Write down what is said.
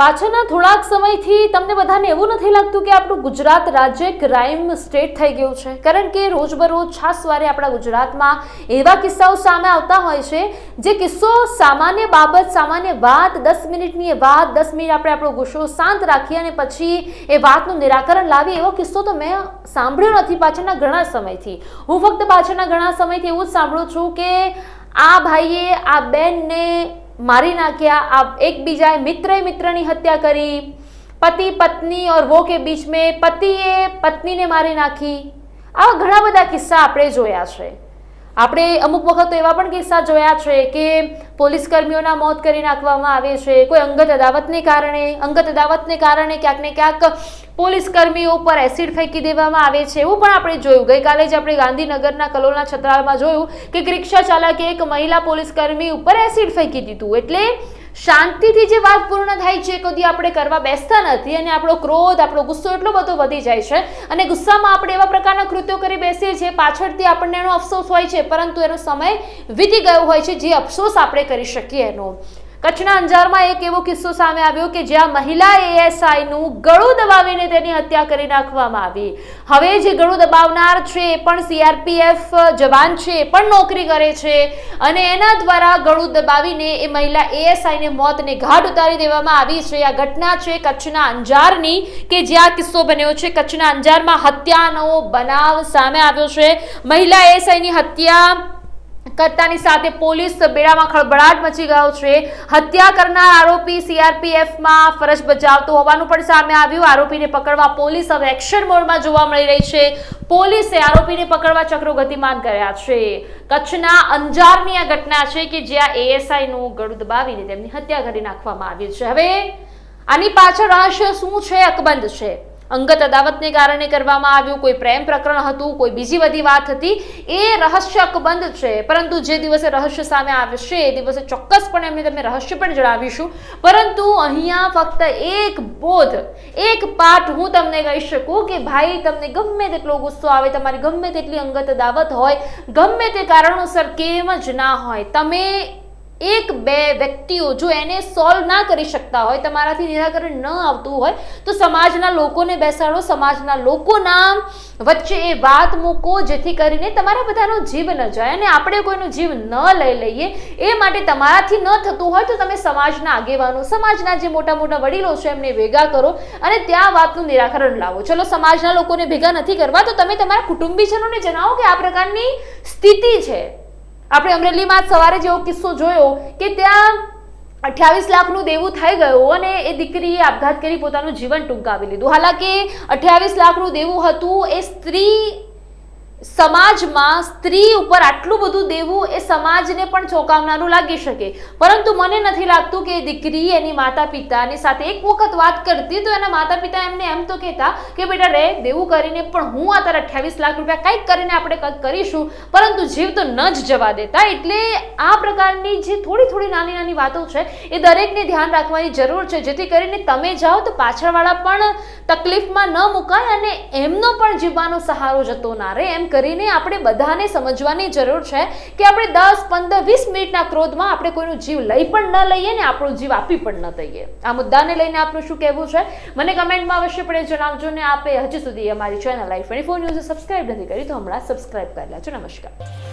પાછળના થોડાક સમયથી તમને બધાને એવું નથી લાગતું કે આપણું ગુજરાત રાજ્ય ક્રાઇમ સ્ટેટ થઈ ગયું છે. કારણ કે રોજબરોજ છાસવારે આપણા ગુજરાતમાં એવા કિસ્સાઓ સામે આવતા હોય છે, જે કિસ્સો સામાન્ય બાબત, સામાન્ય વાત, દસ મિનિટની એ વાત, દસ મિનિટ આપણે આપણો ગુસ્સો શાંત રાખીએ અને પછી એ વાતનું નિરાકરણ લાવીએ, એવો કિસ્સો તો મેં સાંભળ્યો નથી પાછળના ઘણા સમયથી. હું ફક્ત પાછળના ઘણા સમયથી એવું જ સાંભળું છું કે આ ભાઈએ, આ બેનને મારી નાખ્યા આ એકબીજાએ મિત્ર મિત્રની હત્યા કરી, પતિ, પત્ની ઓર વો કે બીચ મેં પતિએ પત્નીને મારી નાખી. આવા ઘણા બધા કિસ્સા આપણે જોયા છે. આપણે અમુક વખત એવા પણ કિસ્સા જોયા છે કે પોલીસ કર્મીઓના મોત કરી નાખવામાં આવે છે. કોઈ અંગત અદાવતને કારણે, અંગત અદાવતને કારણે ક્યાંક ને ક્યાંક પોલીસ કર્મીઓ પર એસિડ ફેંકી દેવામાં આવે છે એવું પણ આપણે જોયું. ગઈકાલે જ આપણે ગાંધીનગરના કલોલના છત્રાલમાં જોયું કે રિક્ષા ચાલકે એક મહિલા પોલીસ કર્મી ઉપર એસિડ ફેંકી દીધું. એટલે શાંતિથી જે વાત પૂર્ણ થાય છે કદી આપણે કરવા બેસતા નથી અને આપણો ક્રોધ, આપણો ગુસ્સો એટલો બધો વધી જાય છે અને ગુસ્સામાં આપણે એવા પ્રકારના કૃત્યો કરી બેસીએ છીએ, પાછળથી આપણને એનો અફસોસ હોય છે, પરંતુ એનો સમય વીતી ગયો હોય છે, જે અફસોસ આપણે કરી શકીએ એનો. કચ્છના અંજારમાં એક એવો કિસ્સો સામે આવ્યો કે જ્યાં મહિલા એએસઆઈ નું ગળું દબાવીને તેની હત્યા કરી નાખવામાં આવી. હવે જે ગળું દબાવનાર છે એ પણ સીઆરપીએફ જવાન છે, એ પણ નોકરી કરે છે અને એના દ્વારા ગળું દબાવીને એ મહિલા એએસઆઈ ને મોતને ઘાટ ઉતારી દેવામાં આવી છે. આ ઘટના છે કચ્છના અંજારની કે જ્યાં કિસ્સો બન્યો છે. કચ્છના અંજારમાં હત્યાનો બનાવ સામે આવ્યો છે. મહિલા એએસઆઈ ની હત્યા કરતાની સાથે પોલીસ બેડામાં ખળભળાટ મચી ગયો છે. હત્યા કરનાર આરોપી સીઆરપીએફમાં ફરજ બજાવતો હોવાનું પણ સામે આવ્યું. આરોપીને પકડવા પોલીસ હવે એક્શન મોડમાં જોવા મળી રહી છે. પોલીસે આરોપીને પકડવા ચક્રો ગતિમાન કર્યા છે. કચ્છના અંજારની આ ઘટના છે કે જ્યાં એએસઆઈનું ગળું દબાવીને તેમની હત્યા કરી નાખવામાં આવી છે. હવે આની પાછળ રહસ્ય શું છે? અકબંધ છે. અંગત અદાવતને કારણે કરવામાં આવ્યું. કોઈ પ્રેમ પ્રકરણ હતું, કોઈ બીજી બધી વાત હતી. એ રહસ્ય અકબંધ છે. પરંતુ જે દિવસે રહસ્ય સામે આવશે, એ દિવસે ચોક્કસપણે એમને તમને રહસ્ય પણ જણાવીશું. પરંતુ અહીંયા ફક્ત એક બોધ, એક પાઠ હું તમને કહી શકું કે ભાઈ, તમને ગમે તેટલો ગુસ્સો આવે, તમારી ગમે તેટલી અંગત અદાવત હોય, ગમે તે કારણોસર કેમ જ ના હોય, તમે એક બે વ્યક્તિઓ જો એને સોલ્વ ના કરી શકતા હોય, તમારાથી નિરાકરણ ન આવતું હોય, તો સમાજના લોકોને બેસાડો. સમાજના લોકોના વચ્ચે એ વાત મૂકો, જેથી કરીને તમારા બધાનો જીવ ન જાય અને આપણે કોઈનો જીવ ન લઈ લઈએ. એ માટે તમારાથી ન થતું હોય તો તમે સમાજના આગેવાનો, સમાજના જે મોટા મોટા વડીલો છે એમને ભેગા કરો અને ત્યાં વાતનું નિરાકરણ લાવો. ચલો, સમાજના લોકોને ભેગા નથી કરવા, તો તમે તમારા કુટુંબીજનોને જણાવો કે આ પ્રકારની સ્થિતિ છે. આપણે અમરેલીમાં સવારે જેવો કિસ્સો જોયો કે ત્યાં અઠ્યાવીસ લાખનું દેવું થઈ ગયું અને એ દીકરીએ આપઘાત કરી પોતાનું જીવન ટૂંકાવી લીધું. હાલાકી અઠ્યાવીસ લાખનું દેવું હતું એ સ્ત્રી સમાજમાં સ્ત્રી ઉપર આટલું બધું દેવું એ સમાજને પણ ચોંકાવનારું લાગી શકે. પરંતુ મને નથી લાગતું કે દીકરી એની માતા પિતાની સાથે એક વખત વાત કરતી તો એના માતા પિતા એમને એમ તો કહેતા કે, બેટા, રે, દેવું કરીને પણ હું આ તારા અઠ્યાવીસ લાખ રૂપિયા કંઈક કરીને આપણે કંઈક કરીશું. પરંતુ જીવ તો ન જ જવા દેતા. એટલે આ પ્રકારની જે થોડી થોડી નાની નાની વાતો છે એ દરેકને ધ્યાન રાખવાની જરૂર છે. જેથી કરીને તમે જાઓ તો પાછળવાળા પણ તકલીફમાં ન મુકાય અને એમનો પણ જીવવાનો સહારો જતો ના રહે. એમ કરીને આપણે બધાને સમજવાની જરૂર છે કે આપણે દસ, પંદર, વીસ મિનિટના ક્રોધમાં આપણે કોઈનું જીવ લઈ પણ ન લઈએ ને આપણો જીવ આપી પણ ન દઈએ. આ મુદ્દાને લઈને આપનું શું કહેવું છે? મને કમેન્ટમાં અવશ્યપણે જણાવજો ને આપે હજી સુધી અમારી channel life twenty four news subscribe નથી કરી તો હમણાં સબસ્ક્રાઇબ કરી લેજો. નમસ્કાર.